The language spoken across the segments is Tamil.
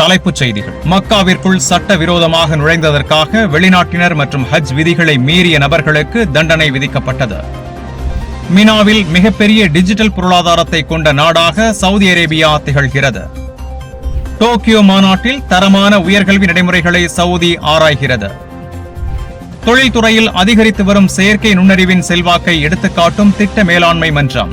தலைப்புச் செய்திகள். மக்காவிற்குள் சட்டவிரோதமாக நுழைந்ததற்காக வெளிநாட்டினர் மற்றும் ஹஜ் விதிகளை மீறிய நபர்களுக்கு தண்டனை விதிக்கப்பட்டது. மினாவில் மிகப்பெரிய டிஜிட்டல் பொருளாதாரத்தை கொண்ட நாடாக சவுதி அரேபியா திகழ்கிறது. டோக்கியோ மாநாட்டில் தரமான உயர்கல்வி நடைமுறைகளை சவுதி ஆராய்கிறது. தொழில்துறையில் அதிகரித்து வரும் செயற்கை நுண்ணறிவின் செல்வாக்கை எடுத்துக்காட்டும் திட்ட மேலாண்மை மன்றம்.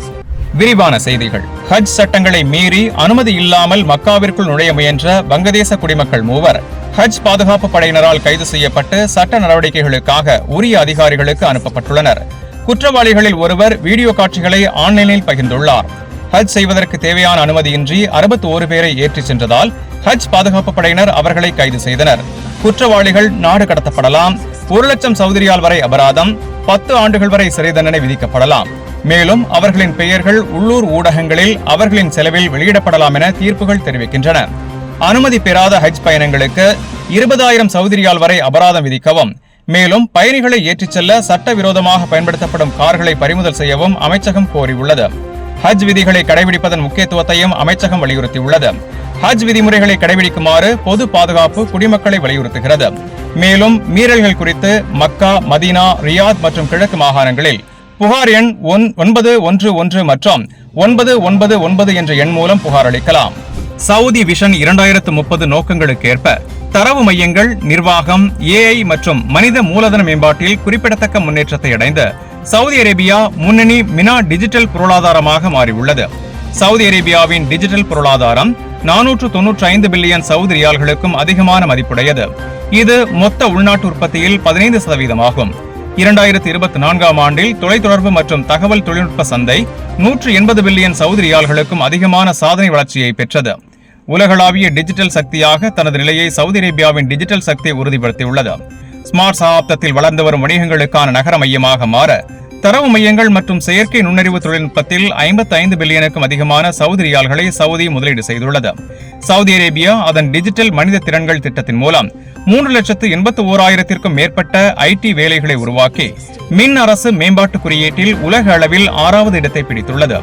விரிவான செய்திகள். ஹஜ் சட்டங்களை மீறி அனுமதி இல்லாமல் மக்காவிற்குள் நுழைய முயன்ற வங்கதேச குடிமக்கள் மூவர். ஹஜ் பாதுகாப்பு படையினரால் கைது செய்யப்பட்டு சட்ட நடவடிக்கைகளுக்காக உரிய அதிகாரிகளுக்கு அனுப்பப்பட்டுள்ளனர். குற்றவாளிகளில் ஒருவர் வீடியோ காட்சிகளை ஆன்லைனில் பகிர்ந்துள்ளார். ஹஜ் செய்வதற்கு தேவையான அனுமதியின்றி அறுபத்தி ஒரு பேரை ஏற்றிச் சென்றதால் ஹஜ் பாதுகாப்பு படையினர் அவர்களை கைது செய்தனர். குற்றவாளிகள் நாடு கடத்தப்படலாம். ஒரு லட்சம் சௌதரியால் வரை அபராதம். பத்து ஆண்டுகள் வரை சிறை தண்டனை விதிக்கப்படலாம். மேலும் அவர்களின் பெயர்கள் உள்ளூர் ஊடகங்களில் அவர்களின் செலவில் வெளியிடப்படலாம் என தீர்ப்புகள் தெரிவிக்கின்றன. அனுமதி பெறாத ஹஜ் பயணங்களுக்கு இருபதாயிரம் சௌதரியால் வரை அபராதம் விதிக்கவும் மேலும் பயணிகளை ஏற்றிச் செல்ல சட்டவிரோதமாக பயன்படுத்தப்படும் கார்களை பறிமுதல் செய்யவும் அமைச்சகம் கோரியுள்ளது. ஹஜ் விதிகளை கடைபிடிப்பதன் முக்கியத்துவத்தையும் அமைச்சகம் வலியுறுத்தியுள்ளது. ஹஜ் விதிமுறைகளை கடைபிடிக்குமாறு பொது பாதுகாப்பு குடிமக்களை வலியுறுத்துகிறது. மேலும் மீறல்கள் குறித்து மக்கா மதீனா ரியாத் மற்றும் கிழக்கு மாகாணங்களில் புகார் எண் ஒன் ஒன்பது ஒன்று ஒன்று மற்றும் ஒன்பது ஒன்பது ஒன்பது என்ற எண் மூலம் புகார் அளிக்கலாம். சவுதி விஷன் இரண்டாயிரத்து முப்பது நோக்கங்களுக்கேற்ப தரவு மையங்கள் நிர்வாகம் ஏஐ மற்றும் மனித மூலதன மேம்பாட்டில் குறிப்பிடத்தக்க முன்னேற்றத்தை அடைந்து சவுதி அரேபியா முன்னணி மினா டிஜிட்டல் பொருளாதாரமாக மாறியுள்ளது. சவுதி அரேபியாவின் டிஜிட்டல் பொருளாதாரம் நானூற்று தொன்னூற்றி ஐந்து பில்லியன் சவுதி ரியால்களுக்கும் அதிகமான மதிப்புடையது. இது மொத்த உள்நாட்டு உற்பத்தியில் பதினைந்து சதவீதமாகும். இரண்டாயிரத்தி இருபத்தி நான்காம் ஆண்டில் தொலைத்தொடர்பு மற்றும் தகவல் தொழில்நுட்ப சந்தை நூற்று எண்பது பில்லியன் சவுதி ரியால்களுக்கும் அதிகமான சாதனை வளர்ச்சியை பெற்றது. உலகளாவிய டிஜிட்டல் சக்தியாக தனது நிலையை சவுதி அரேபியாவின் டிஜிட்டல் சக்தியை உறுதிப்படுத்தியுள்ளது. ஸ்மார்ட் சகாப்தத்தில் வளர்ந்து வரும் வணிகங்களுக்கான நகர மையமாக மாற தரவு மையங்கள் மற்றும் செயற்கை நுண்ணறிவு தொழில்நுட்பத்தில் 55 ஐந்து பில்லியனுக்கும் அதிகமான சவுதி ரியால்களை சவுதி முதலீடு செய்துள்ளது. சவுதி அரேபியா அதன் டிஜிட்டல் மனித திறன்கள் திட்டத்தின் மூலம் மூன்று லட்சத்து எண்பத்து ஓராயிரத்திற்கும் மேற்பட்ட ஐடி வேலைகளை உருவாக்கி மின் அரசு மேம்பாட்டு குறியீட்டில் உலக அளவில் ஆறாவது இடத்தை பிடித்துள்ளது.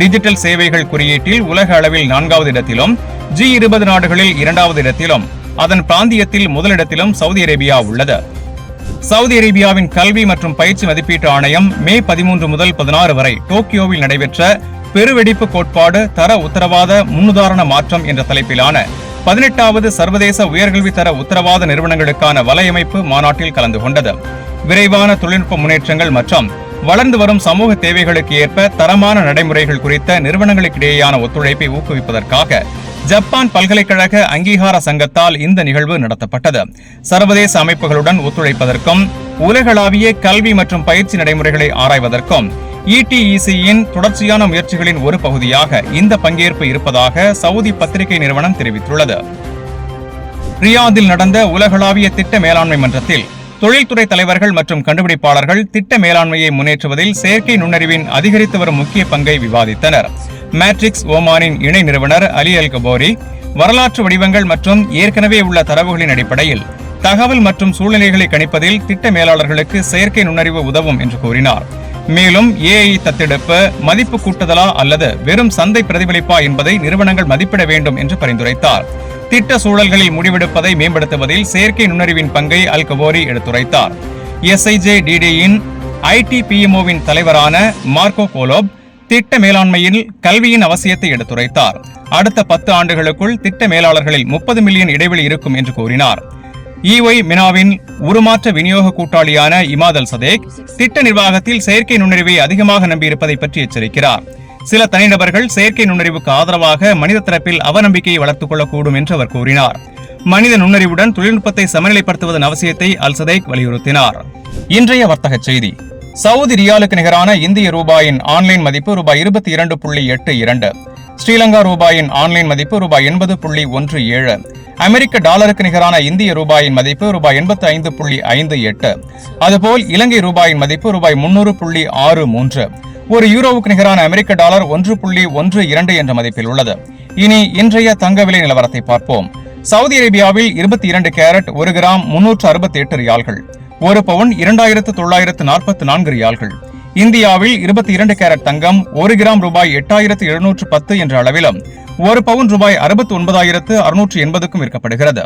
டிஜிட்டல் சேவைகள் குறியீட்டில் உலக அளவில் நான்காவது இடத்திலும் ஜி இருபது நாடுகளில் இரண்டாவது இடத்திலும் அதன் பிராந்தியத்தில் முதலிடத்திலும் சவுதி அரேபியா உள்ளது. சவுதி அரேபியாவின் கல்வி மற்றும் பயிற்சி மதிப்பீட்டு ஆணையம் மே பதிமூன்று முதல் பதினாறு வரை டோக்கியோவில் நடைபெற்ற பெருவெடிப்பு கோட்பாடு தர உத்தரவாத முன்னுதாரண மாற்றம் என்ற தலைப்பிலான பதினெட்டாவது சர்வதேச உயர்கல்வி தர உத்தரவாத நிறுவனங்களுக்கான வலையமைப்பு மாநாட்டில் கலந்து கொண்டது. விரைவான தொழில்நுட்ப முன்னேற்றங்கள் மற்றும் வளர்ந்து வரும் சமூக தேவைகளுக்கு ஏற்ப தரமான நடைமுறைகள் குறித்த நிறுவனங்களுக்கிடையேயான ஒத்துழைப்பை ஊக்குவிப்பதற்காக ஜப்பான் பல்கலைக்கழக அங்கீகார சங்கத்தால் இந்த நிகழ்வு நடத்தப்பட்டது. சர்வதேச அமைப்புகளுடன் ஒத்துழைப்பதற்கும் உலகளாவிய கல்வி மற்றும் பயிற்சி நடைமுறைகளை ஆராய்வதற்கும் இடிஇசியின் தொடர்ச்சியான முயற்சிகளின் ஒரு பகுதியாக இந்த பங்கேற்பு இருப்பதாக சவுதி பத்திரிகை நிறுவனம் தெரிவித்துள்ளது. ரியாதில் நடந்த உலகளாவிய திட்ட மேலாண்மை மன்றத்தில் தொழில்துறை தலைவர்கள் மற்றும் கண்டுபிடிப்பாளர்கள் திட்ட மேலாண்மையை முன்னேற்றுவதில் செயற்கை நுண்ணறிவின் அதிகரித்து வரும் முக்கிய பங்கை விவாதித்தனர். மேட்ரிக்ஸ் ஓமானின் இணை நிறுவனர் அலி அல் கபோரி வரலாற்று வடிவங்கள் மற்றும் ஏற்கனவே உள்ள தரவுகளின் அடிப்படையில் தகவல் மற்றும் சூழ்நிலைகளை கணிப்பதில் திட்ட மேலாளர்களுக்கு செயற்கை நுண்ணறிவு உதவும் என்று கூறினார். மேலும் ஏஐ தத்தெடுப்பு மதிப்பு கூட்டுதலா அல்லது வெறும் சந்தை பிரதிபலிப்பா என்பதை நிறுவனங்கள் மதிப்பிட வேண்டும் என்று பரிந்துரைத்தார். திட்ட சூழல்களில் முடிவெடுப்பதை மேம்படுத்துவதில் செயற்கை நுண்ணறிவின் பங்கை அல் கபோரி எடுத்துரைத்தார். எஸ்ஐஜே டிடியின் ஐடிபிஎம்ஓவின் தலைவரான மார்க்கோ கோலோப் திட்ட மேலாண்மையில் கல்வியின் அவசியத்தை எடுத்துரைத்தார். அடுத்த பத்து ஆண்டுகளுக்குள் திட்ட மேலாளர்களில் முப்பது மில்லியன் இடைவெளி இருக்கும் என்று கூறினார். இஒய் மினாவின் உருமாற்ற விநியோக கூட்டாளியான இமாதல் சதேக் திட்ட நிர்வாகத்தில் செயற்கை நுண்ணறிவை அதிகமாக நம்பியிருப்பதை பற்றி எச்சரிக்கிறார். சில தனிநபர்கள் செயற்கை நுண்ணறிவுக்கு ஆதரவாக மனித தரப்பில் அவநம்பிக்கையை வளர்த்துக் கொள்ளக்கூடும் என்று அவர் கூறினார். மனித நுண்ணறிவுடன் தொழில்நுட்பத்தை சமநிலைப்படுத்துவதன் அவசியத்தை அல் சதேக் வலியுறுத்தினார். இன்றைய வர்த்தக செய்தி. சவுதி ரியாலுக்கு நிகரான இந்திய ரூபாயின் ஆன்லைன் மதிப்பு ரூபாய் இருபத்தி இரண்டு புள்ளி எட்டு இரண்டு. ஸ்ரீலங்கா ரூபாயின் ஆன்லைன் மதிப்பு ரூபாய் எண்பது புள்ளி ஒன்று ஏழு. அமெரிக்க டாலருக்கு நிகரான இந்திய ரூபாயின் மதிப்பு ரூபாய் எண்பத்தி ஐந்து புள்ளி ஐந்து எட்டு. அதுபோல் இலங்கை ரூபாயின் மதிப்பு ரூபாய் முன்னூறு புள்ளி ஆறு மூன்று. ஒரு யூரோவுக்கு நிகரான அமெரிக்க டாலர் ஒன்று புள்ளி ஒன்று இரண்டு என்ற மதிப்பில் உள்ளது. இனி இன்றைய தங்க விலை நிலவரத்தை பார்ப்போம். சவுதி அரேபியாவில் இருபத்தி இரண்டு கேரட் ஒரு கிராம் முன்னூற்று அறுபத்தி எட்டு ரியால்கள் ஒரு பவுன் இரண்டாயிரத்து தொள்ளாயிரத்து நாற்பத்தி நான்கு ரியால்கள். இந்தியாவில் இருபத்தி இரண்டு கேரட் தங்கம் ஒரு கிராம் ரூபாய் எட்டாயிரத்து எழுநூற்று பத்து என்ற அளவிலும் ஒரு பவுன் ரூபாய் அறுபத்தி ஒன்பதாயிரத்து அறுநூற்று எண்பதுக்கும் விற்கப்படுகிறது.